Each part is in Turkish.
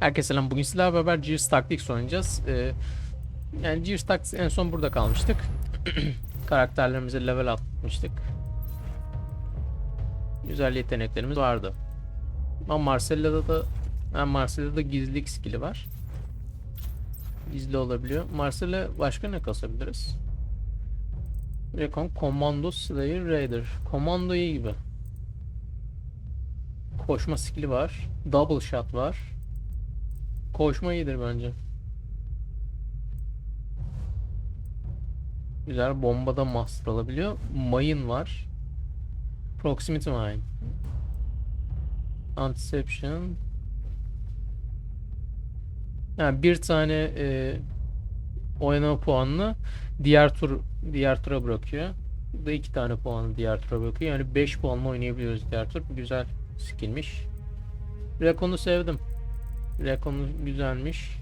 Herkese selam. Bugün sizlerle beraber Gears Tactics oynayacağız. Ee, yani Gears Tactics en son burada kalmıştık. Karakterlerimize level atmıştık. Güzel yeteneklerimiz vardı. Ama Marcella'da da ha, Marcella'da gizlilik skill'i var. Gizli olabiliyor. Marcella başka ne kasabiliriz? Recon, Commando, Slayer, Raider. Commando iyi gibi. Koşma skill'i var. Double shot var. Koşma iyidir bence. Güzel bombada master alabiliyor. Mayın var. Proximity mine. Antiception. Yani bir tane e, oynama puanını diğer tur diğer tura bırakıyor. Bu da iki tane puanı diğer tura bırakıyor. Yani 5 puanla oynayabiliyoruz diğer tur. Güzel skillmiş. Recon'u sevdim. Recon'u güzelmiş.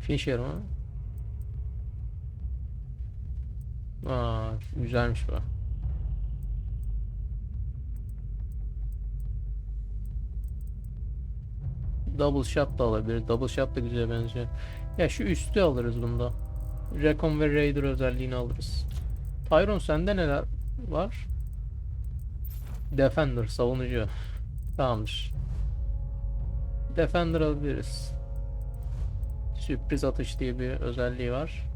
Fisher mı? Aa, güzelmiş bu. Double shot da alabilir. Double shot da güzel benziyor. Ya şu üstü alırız bunda. Recon ve Raider özelliğini alırız. Tyron sende neler var? Defender, savunucu. Tamamdır. Defender alabiliriz. Sürpriz atış diye bir özelliği var.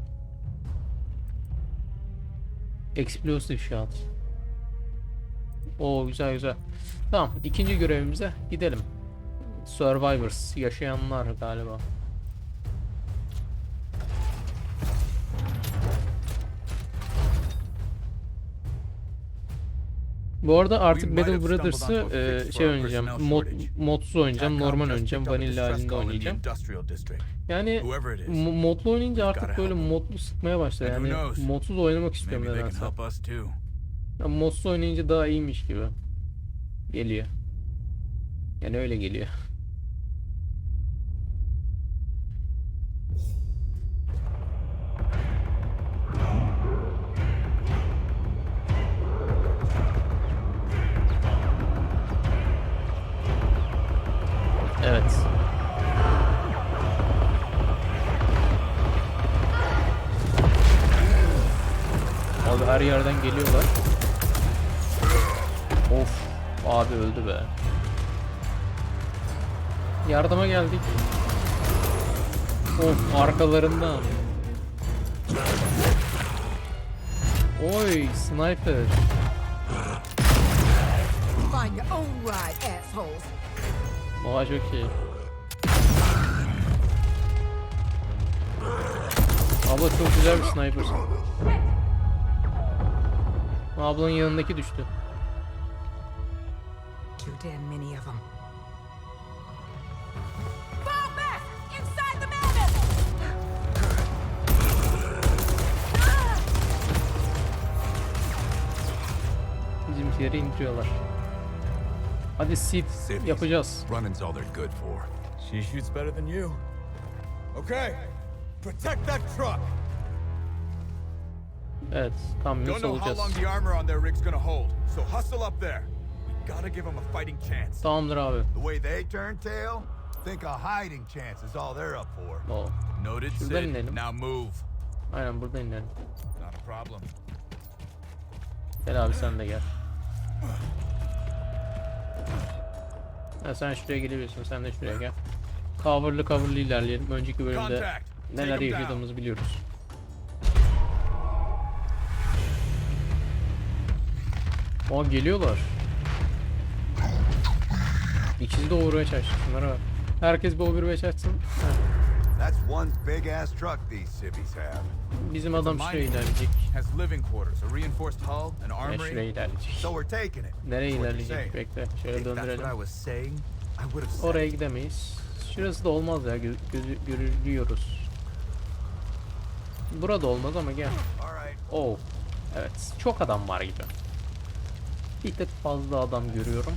Explosive shot. Oo güzel güzel. Tamam ikinci görevimize gidelim. Survivors yaşayanlar galiba. Bu arada artık Battle Brothers'ı e, şey oynayacağım. Mod, modsuz oynayacağım. Normal oynayayım. Vanilla halinde oynayacağım. Yani mo- modlu oynayınca artık böyle modlu sıkmaya başladı. Yani modsuz oynamak istiyorum nedense. help us too. Ya modsuz oynayınca daha iyiymiş gibi. Geliyor. Yani öyle geliyor. Abi her yerden geliyorlar. Of. Abi öldü be. Yardıma geldik. Of arkalarından. Oy sniper. Oha çok iyi. Abla çok güzel bir sniper'sın. Ablanın yanındaki düştü. Too damn many of them. Fall back! Inside the mammoth! Bizimkileri indiriyorlar. Hadi seed yapacağız. Running's all they're good for. She shoots better than you. Okay, protect that truck. Evet, Don't know how olacağız. long the armor on their rig's gonna hold, so hustle up there. We gotta give them a fighting chance. Tamamdır abi. The way they turn tail, think a hiding chance is all they're up for. O. Noted, Şuradan Sid. inelim. Now move. Aynen burada inelim. Not a problem. Gel abi sen de gel. Ha, sen şuraya gelebilirsin. Sen de şuraya gel. Coverlı coverlı ilerleyelim. Önceki bölümde Contact. neler 'em down. yaşadığımızı biliyoruz. Aa geliyorlar. İkisi de overwatch açtı. Şunlara bak. Herkes bir overwatch açsın. Heh, That's one big ass truck these civvies have. Bizim adam şuraya ilerleyecek. Has living quarters, a reinforced hull, an armory. şuraya ilerleyecek. So we're taking it. Nereye ilerleyecek? Bekle. Şöyle döndürelim. Oraya gidemeyiz. Şurası da olmaz ya. Gö gözü görülüyoruz. Burada olmaz ama gel. Oh. Evet. Çok adam var gibi. Bir tık fazla adam görüyorum.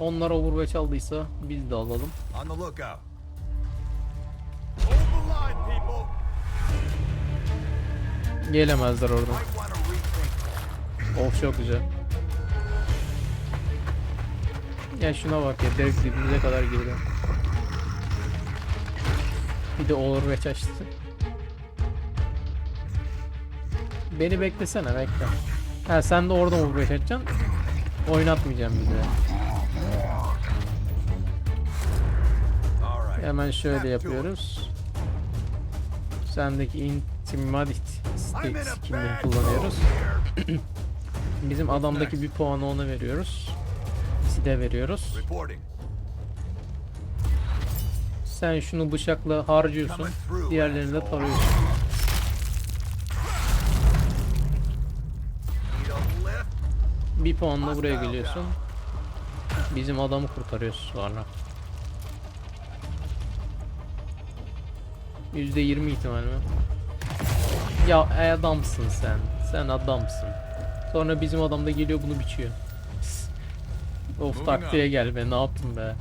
Onlar overwatch aldıysa biz de alalım. On the lookout. Gelemezler oradan. Of çok güzel. Ya şuna bak ya direkt dibimize kadar girdi. Bir de Overwatch açtı. Beni beklesene bekle. Ha sen de oradan Overwatch açacaksın. Oynatmayacağım bizi. All right. Hemen şöyle yapıyoruz. Sendeki Intimidate I'm in a skillini bad kullanıyoruz. Bizim adamdaki bir puanı ona veriyoruz. Side veriyoruz. Sen şunu bıçakla harcıyorsun. Diğerlerini de tarıyorsun. Bir puanla buraya geliyorsun. Bizim adamı kurtarıyorsun sonra. %20 ihtimal mi? Ya e, adamsın sen. Sen adamsın. Sonra bizim adam da geliyor bunu biçiyor. of taktiğe gel be ne yaptın be.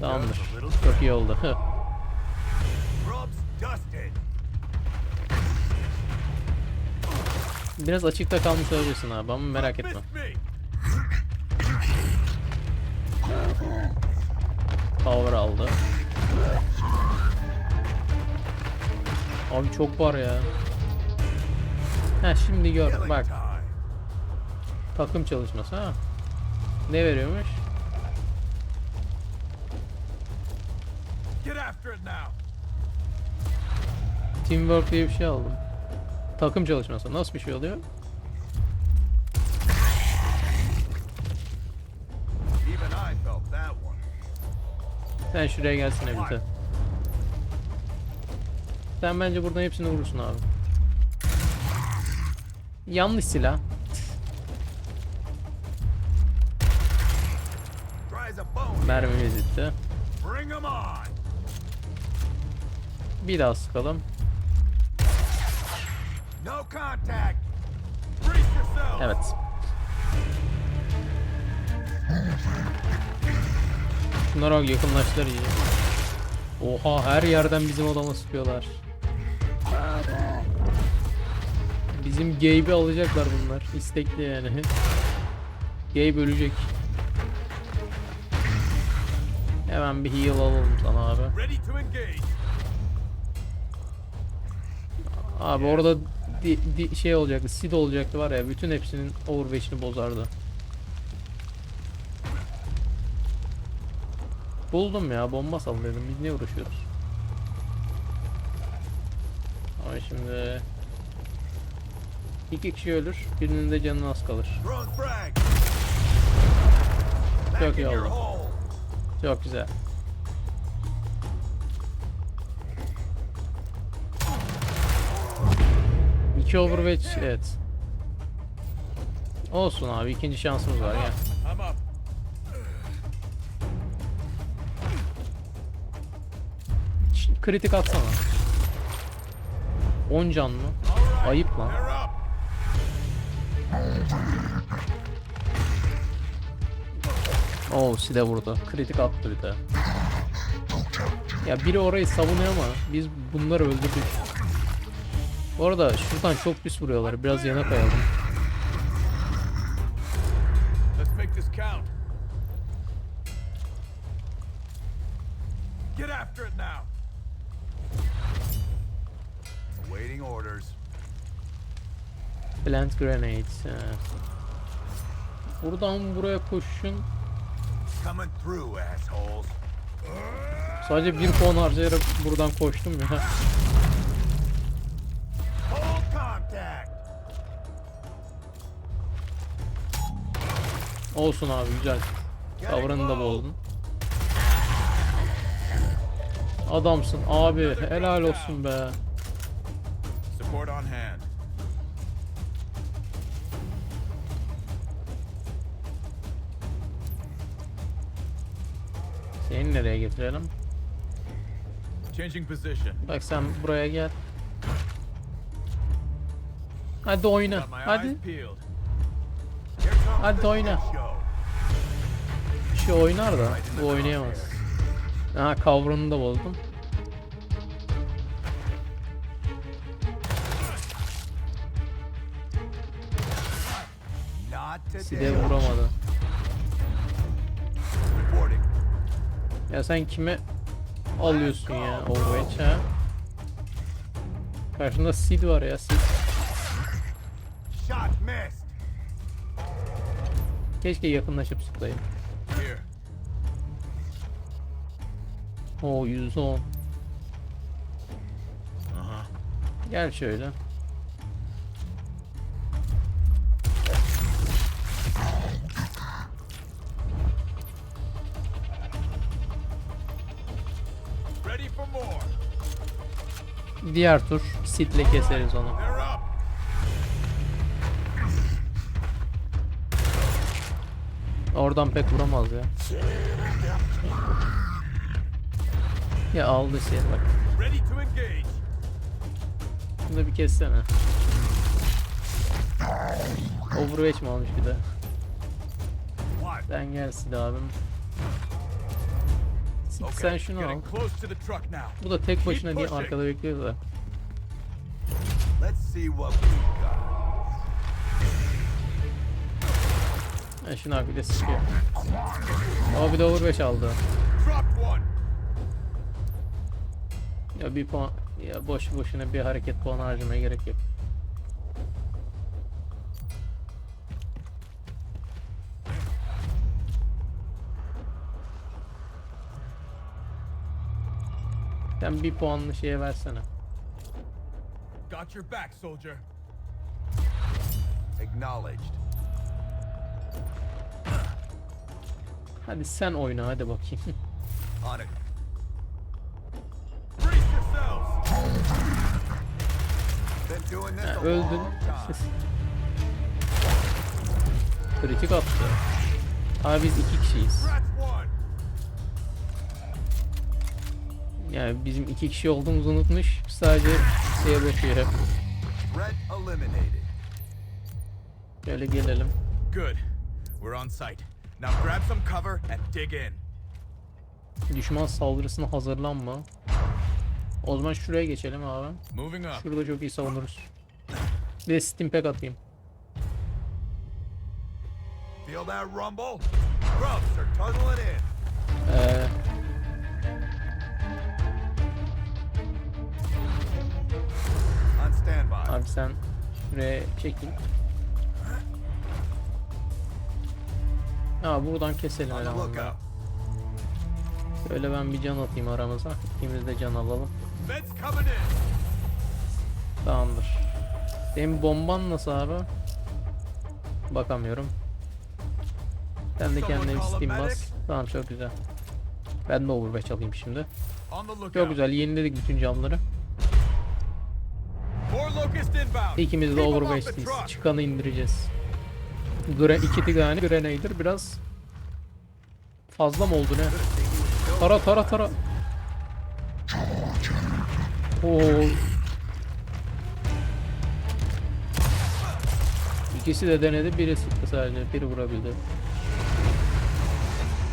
Tamamdır. Çok iyi oldu. Biraz açıkta kalmış olabilirsin abi ama merak etme. Power aldı. Abi çok var ya. Ha şimdi gör bak takım çalışması ha. Ne veriyormuş? Teamwork diye bir şey aldım. Takım çalışması nasıl bir şey oluyor? Sen şuraya gelsene bir de. Sen bence buradan hepsini vurursun abi. Yanlış silah. Mermimiz bitti. Bir daha sıkalım. Evet. Şunlara bak yakınlaştılar iyice. Oha her yerden bizim adama sıkıyorlar. Bizim Gabe'i alacaklar bunlar. İstekli yani. Gabe ölecek. Hemen bir heal alalım sana abi. Abi orada di- di- şey olacaktı, Sid olacaktı var ya bütün hepsinin overwatch'ini bozardı. Buldum ya bomba sal dedim biz niye uğraşıyoruz? Ama şimdi iki kişi ölür birinin de canı az kalır. Çok iyi oldu. Çok güzel. İki overwatch evet. Olsun abi ikinci şansımız var ya. Kritik atsana. 10 can mı? Ayıp lan. Oo Side vurdu. Kritik attı bir de. Ya biri orayı savunuyor ama biz bunları öldürdük. Bu arada şuradan çok pis vuruyorlar. Biraz yana kayalım. Let's make this count. Get after it now. Awaiting orders. Plant grenades. Buradan buraya koşun. Coming through, assholes. Sadece bir puan harcayarak buradan koştum ya. Olsun abi güzel. Tavrını da bozdun. Adamsın abi helal olsun be. Support on hand. Seni nereye getirelim? Changing position. Bak sen buraya gel. Hadi oyna. Hadi. Hadi oyna. Şu oynar da bu oynayamaz. Aha kavrunu da bozdum. Side vuramadı. Ya sen kime alıyorsun ya Overwatch ha? Karşında Sid var ya Sid. Shot missed. Keşke yakınlaşıp sıklayayım. Oo 110. Uh-huh. Gel şöyle. Ready for more. Diğer tur Sid'le keseriz onu. Oradan pek vuramaz ya. Ya aldı şey bak. Bunu da bir kessene. Overwatch mi almış bir de? What? Sen gel Sid abim. Sen şunu al. Bu da tek başına diye arkada bekliyor da. Let's see what we got. Ha bir de sıkıyor. O bir de Overwatch aldı. Dropped one. Ya bir puan ya boş boşuna bir hareket puanı harcamaya gerek yok. Sen bir puanlı şeye versene. Got your back, soldier. Acknowledged. Hadi sen oyna hadi bakayım. Ha, öldün. Kritik attı. Abi biz iki kişiyiz. Yani bizim iki kişi olduğumuzu unutmuş. Sadece şeye bakıyor. Şöyle gelelim. Good. We're on site. Now grab some cover and dig in. Düşman saldırısına hazırlanma. O zaman şuraya geçelim abi. Moving up. Şurada çok iyi savunuruz. Bir de steam pack atayım. Feel that rumble? Grubs are tunneling in. Ee, On standby. abi sen şuraya çekil. Ha buradan keselim elemanları. Şöyle ben bir can atayım aramıza. İkimiz de can alalım. Tamamdır. Senin bomban nasıl abi? Bakamıyorum. Sen de kendine bir steam bas. Tamam çok güzel. Ben de overwatch alayım şimdi. Çok güzel yeniledik bütün camları. İkimiz de overwatch'teyiz. Çıkanı indireceğiz. Gre iki tane Grenader biraz fazla mı oldu ne? Tara tara tara. Oo. İkisi de denedi. Biri sıktı sadece. Biri vurabildi.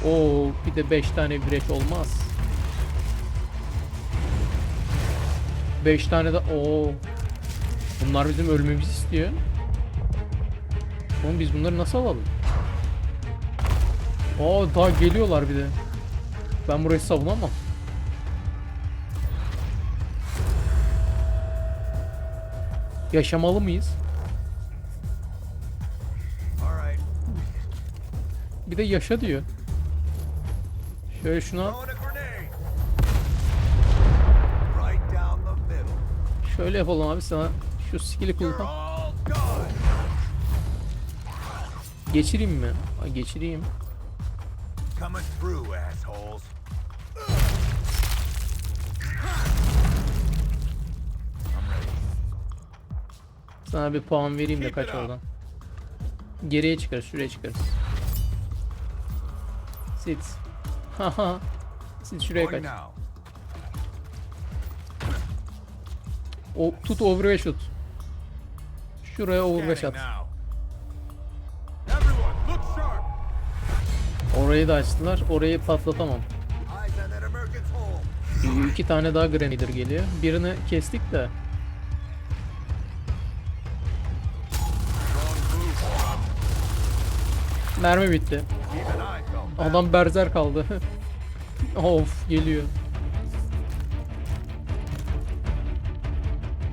Oo, bir de 5 tane vireç olmaz. 5 tane de oo. Bunlar bizim ölmemizi istiyor. Oğlum biz bunları nasıl alalım? Aa daha geliyorlar bir de. Ben burayı savunamam. Yaşamalı mıyız? Bir de yaşa diyor. Şöyle şuna şöyle yapalım abi sana şu skill'i kullan. Geçireyim mi? Ay, geçireyim. Sana bir puan vereyim de kaç oradan. Geriye çıkarız, şuraya çıkarız. Sit. Haha. Sit şuraya kaç. O tut overwatch tut. Şuraya overwatch at. Orayı da açtılar. Orayı patlatamam. Hole. İki tane daha Grenader geliyor. Birini kestik de. Mermi bitti. Adam berzer kaldı. of geliyor.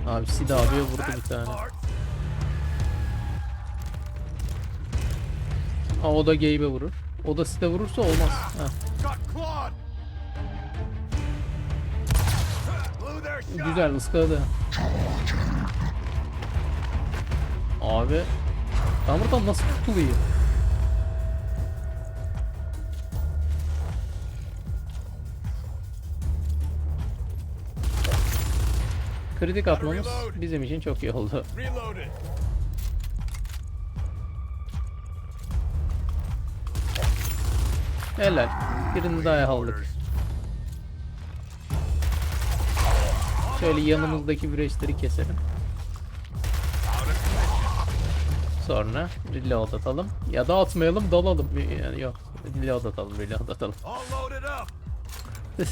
Abi Sid abiye vurdu bir tane. Aa, o da Gabe'e vurur. O da Sid'e vurursa olmaz. Shot. güzel ıskaladı. Abi ben buradan nasıl kurtulayım? Kritik atmamız bizim için çok iyi oldu. Helal. Birini daha aldık. Şöyle yanımızdaki vireçleri keselim. Sonra reload atalım. Ya da atmayalım dalalım. Yani yok. Reload atalım, reload atalım.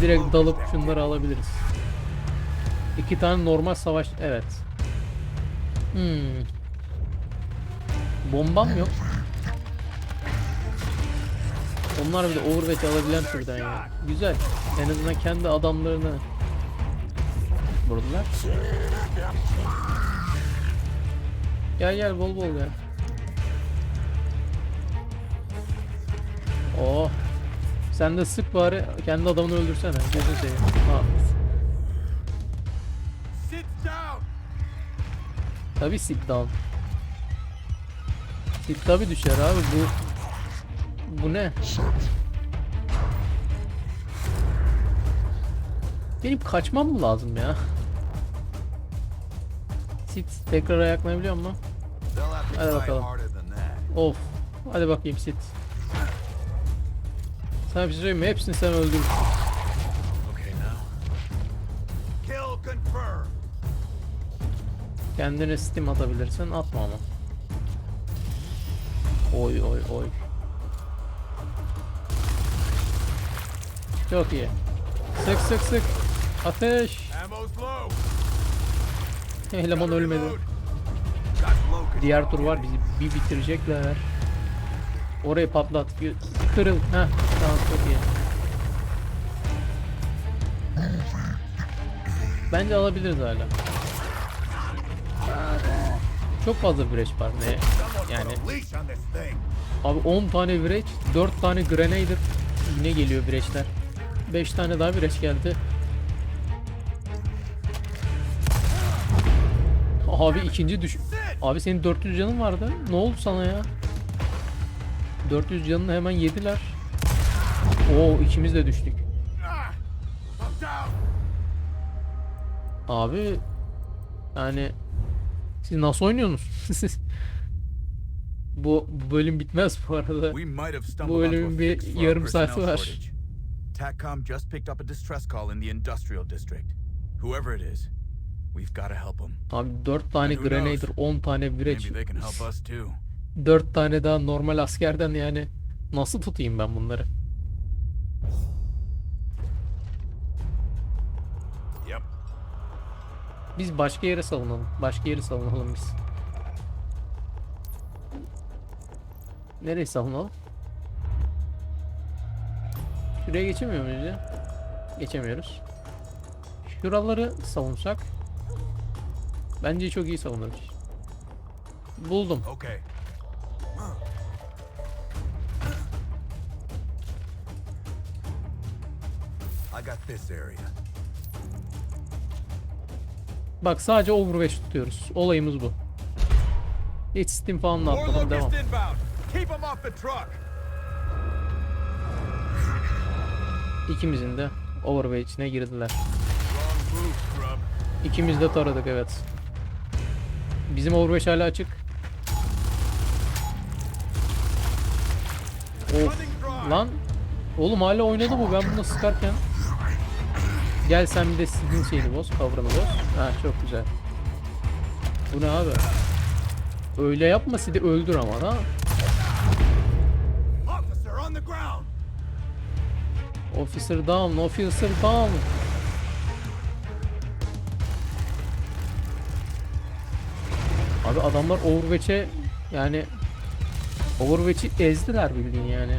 Direkt dalıp şunları alabiliriz. İki tane normal savaş... Evet. Hmm. Bombam yok. Onlar bile overwatch alabilen türden ya. Güzel. En azından kendi adamlarını vurdular. Gel gel bol bol gel. Oh. Sen de sık bari kendi adamını öldürsene. Gözünü seveyim. Ha. Tabi sit down. Sit tabi düşer abi bu. Bu ne? Benim kaçmam mı lazım ya? Sit tekrar ayaklanabiliyor mu? Hadi bakalım. Of. Hadi bakayım sit. Sana bir şey söyleyeyim mi? Hepsini sen confirmed. Kendine steam atabilirsin. Atma ama. Oy oy oy. Çok iyi. Sık sık sık. Ateş. Eleman ölmedi. Diğer tur var bizi bir bitirecekler. Orayı patlat. Kırıl. Heh. Tamam çok iyi. Bence alabiliriz hala. Çok fazla vireç var ne? Yani abi 10 tane vireç, 4 tane grenader yine geliyor vireçler. 5 tane daha vireç geldi. Abi ikinci düş... Abi senin 400 canın vardı. Ne oldu sana ya? 400 canını hemen yediler. Oo ikimiz de düştük. Abi yani siz nasıl oynuyorsunuz? bu, bu bölüm bitmez bu arada. Bu bölümün bir yarım saati var. TACCOM just picked up a distress call in the industrial district. Whoever it is, we've got to help them. Abi 4 tane grenader, 10 tane vireç, Maybe they can help us too. 4 tane daha normal askerden yani nasıl tutayım ben bunları? Yep. Biz başka yere savunalım. Başka yere savunalım biz. Nereye savunalım? Şuraya geçemiyor muyuz ya? Geçemiyoruz. Şuraları savunsak bence çok iyi savunuruz. Buldum. Okay. I got this area. Bak sadece Overwatch tutuyoruz. Olayımız bu. Hiç Steam falan da atmadım. Devam. İkimizin de Overwatch'ine girdiler. İkimiz de taradık evet. Bizim Overwatch hala açık. Of lan. Oğlum hala oynadı bu ben bunu sıkarken. Gel sen bir de sizin şeyini boz, cover'ını boz. Ha çok güzel. Bu ne abi? Öyle yapma Sid'i öldür ama da. Officer down, officer down. Abi adamlar Overwatch'e Yani Overwatch'i ezdiler bildiğin yani.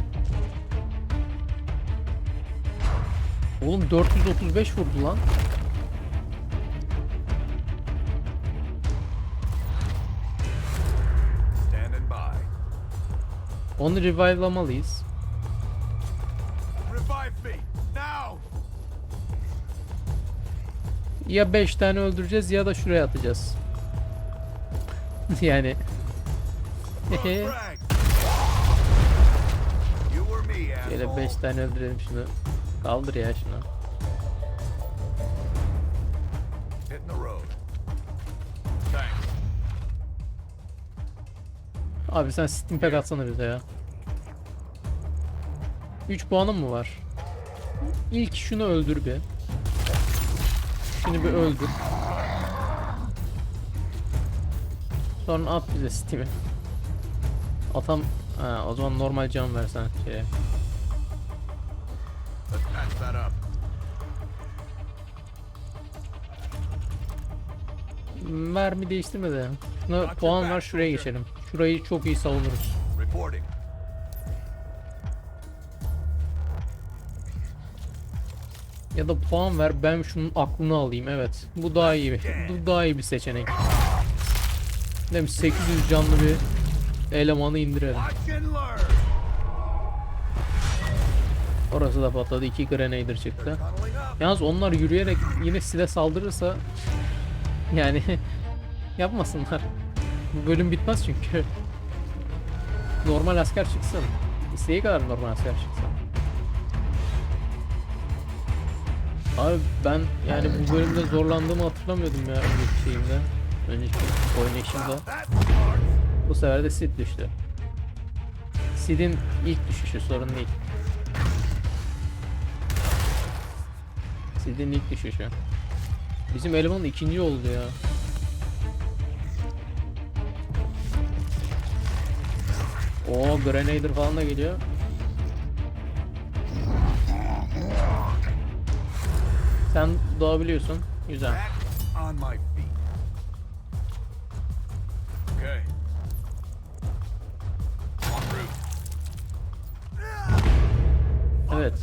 Oğlum 435 vurdu lan. Onu revive'lamalıyız. Ya 5 tane öldüreceğiz ya da şuraya atacağız. yani Şöyle asshole. 5 tane öldürelim şunu. Kaldır ya şunu. Abi sen Steam Pack atsana bize ya. 3 puanım mı var? İlk şunu öldür bir. Şunu bir öldür. Sonra at bize Steam'i. Atam ha, o zaman normal can versen şeye. Mermi değiştirme de. Şuna puan ver şuraya geçelim. Şurayı çok iyi savunuruz. Ya da puan ver ben şunun aklını alayım evet. Bu daha iyi bu daha iyi bir seçenek. Değil mi? 800 canlı bir elemanı indirelim. Orası da patladı. 2 Grenader çıktı. Yalnız onlar yürüyerek yine size saldırırsa yani yapmasınlar. Bu bölüm bitmez çünkü. Normal asker çıksın. İsteği kadar normal asker çıksın. Abi ben yani bu bölümde zorlandığımı hatırlamıyordum ya önceki şeyimde. Önceki oynayışımda. Bu sefer de Sid düştü. Sid'in ilk düşüşü sorun değil. Sid'in ilk düşüşü. Bizim eleman ikinci oldu ya. Oo Grenader falan da geliyor. Sen doğabiliyorsun. Güzel. Evet.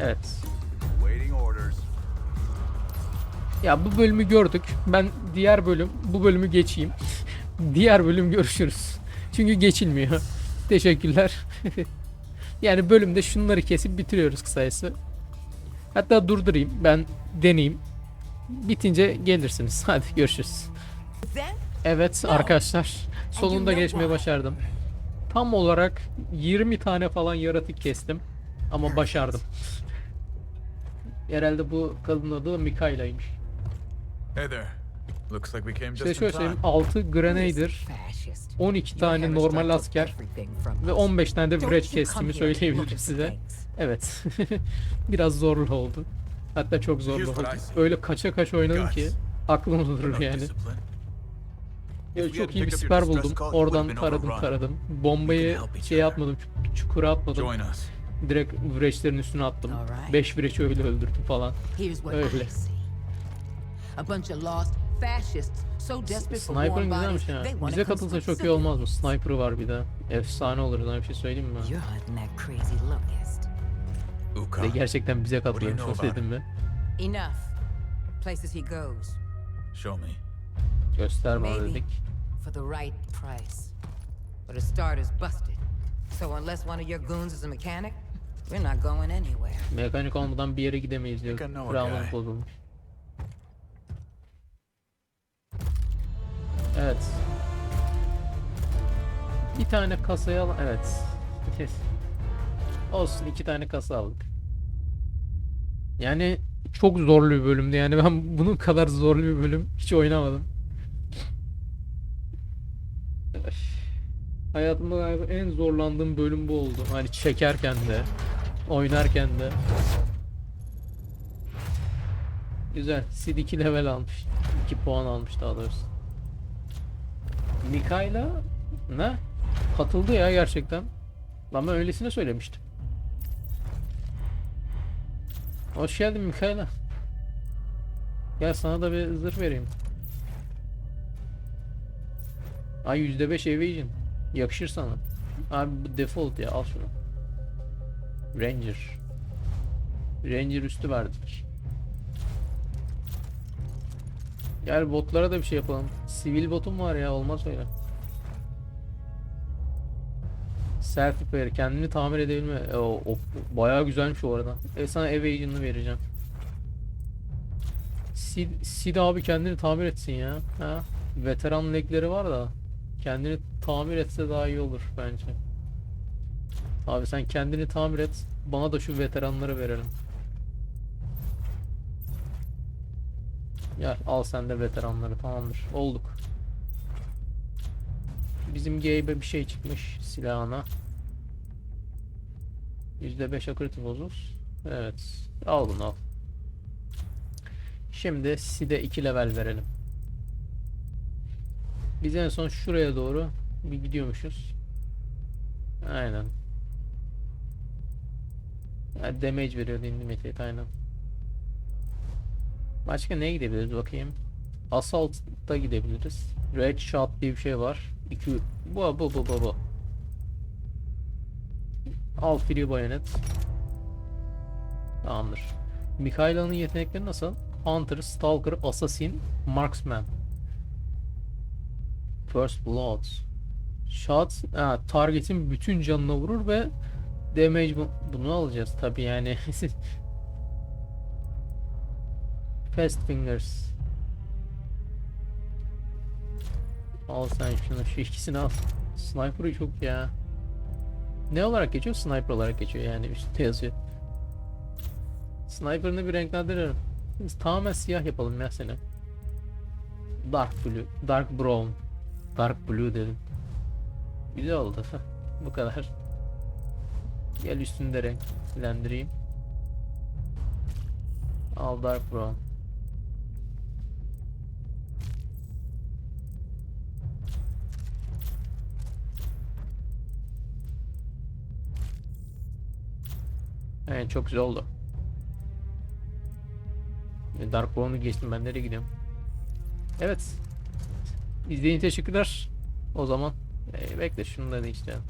Evet. Ya bu bölümü gördük. Ben diğer bölüm, bu bölümü geçeyim. diğer bölüm görüşürüz. Çünkü geçilmiyor. Teşekkürler. yani bölümde şunları kesip bitiriyoruz kısayası. Hatta durdurayım. Ben deneyeyim. Bitince gelirsiniz. Hadi görüşürüz. Evet arkadaşlar. Sonunda geçmeyi başardım. Tam olarak 20 tane falan yaratık kestim. Ama başardım. Herhalde bu kadın adı Mikaela'ymış. Hey there. Looks like we came İşte just şöyle söyleyeyim 6 Grenader, fascist. 12 tane normal asker ve 15 tane de Wretch kestiğimi söyleyebilirim size. Evet. Biraz zorlu oldu. Hatta çok zorlu oldu. Öyle kaça kaça oynadım ki aklım durur yani. Ya çok iyi bir siper buldum. Oradan taradım taradım. Bombayı şey çuk- çukura atmadım. Direkt Wretch'lerin üstüne attım. Alright. 5 Wretch'i öyle öldürdüm falan. Öyle. Sniper'ın güzelmiş wanna Bize katılsa çok iyi olmaz mı? Sniper var bir de. Efsane olur sana bir şey söyleyeyim mi? Uka. De gerçekten bize katılıyormuş about dedim mi? Enough. Places he goes. Show me. Göster bana Maybe. dedik. For the right price. But a starter's busted. So unless one of your goons is a mechanic, we're not going anywhere. Mekanik olmadan bir yere gidemeyiz diyor. Kuralımız bozulmuş. Evet. Bir tane kasaya al. Evet. Olsun iki tane kasa aldık. Yani çok zorlu bir bölümdü. Yani ben bunun kadar zorlu bir bölüm hiç oynamadım. Hayatımda galiba en zorlandığım bölüm bu oldu. Hani çekerken de, oynarken de. Güzel. Sid 2 level almış. 2 puan almış daha doğrusu. Mikaela ne? Katıldı ya gerçekten. Ben öylesine söylemiştim. Hoş geldin Mikaela. Gel sana da bir zırh vereyim. Ay %5 evasion. Yakışır sana. Abi bu default ya al şunu. Ranger. Ranger üstü verdik. Gel botlara da bir şey yapalım. Sivil botum var ya olmaz öyle. Self repair kendini tamir edebilme. E, o, o bayağı güzelmiş o arada. E sana evasion'ını vereceğim. Sid, Sid abi kendini tamir etsin ya. Ha? Veteran legleri var da kendini tamir etse daha iyi olur bence. Abi sen kendini tamir et. Bana da şu veteranları verelim. Gel al sen de veteranları tamamdır. Olduk. Bizim Gabe'e bir şey çıkmış silahına. %5 akırtı bozuz. Evet. Al bunu al. Şimdi Sid'e 2 level verelim. Biz en son şuraya doğru bir gidiyormuşuz. Aynen. Ha, damage veriyordu Intimidate aynen. Başka neye gidebiliriz bakayım. Assault'ta gidebiliriz. Red Shot diye bir şey var. 2 bu bu bu bu bu. Al free bayonet. Tamamdır. Mikhaila'nın yetenekleri nasıl? Hunter, Stalker, Assassin, Marksman. First Blood. Shot, ha, target'in bütün canına vurur ve damage bu- bunu alacağız tabi yani. Fast Fingers. Al sen şunu, şu ikisini al. Sniper'ı çok ya. Ne olarak geçiyor? Sniper olarak geçiyor yani üstte yazıyor. Sniper'ını bir renklendiririm. Biz tamamen siyah yapalım ya seni. Dark blue, dark brown. Dark blue dedim. Güzel oldu. Bu kadar. Gel üstünde renklendireyim. Al dark brown. Evet çok güzel oldu. E, Dark Brown'u geçtim ben nereye gidiyorum? Evet. İçin teşekkürler. O zaman e, bekle şunu da değiştirelim.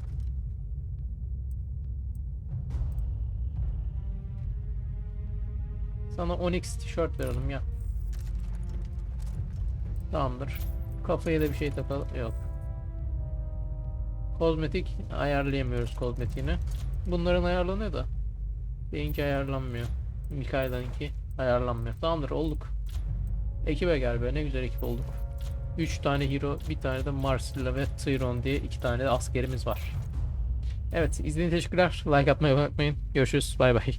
Sana Onyx tişört verelim ya. Tamamdır. Kafaya da bir şey takalım. Yok. Kozmetik ayarlayamıyoruz kozmetiğini. Bunların ayarlanıyor da. Benimki ayarlanmıyor. Mikaila'nınki ayarlanmıyor. Tamamdır olduk. Ekibe gel be ne güzel ekip olduk. 3 tane hero, bir tane de Marsilla ve Tyron diye iki tane de askerimiz var. Evet izlediğiniz teşekkürler. Like atmayı unutmayın. Görüşürüz. Bay bay.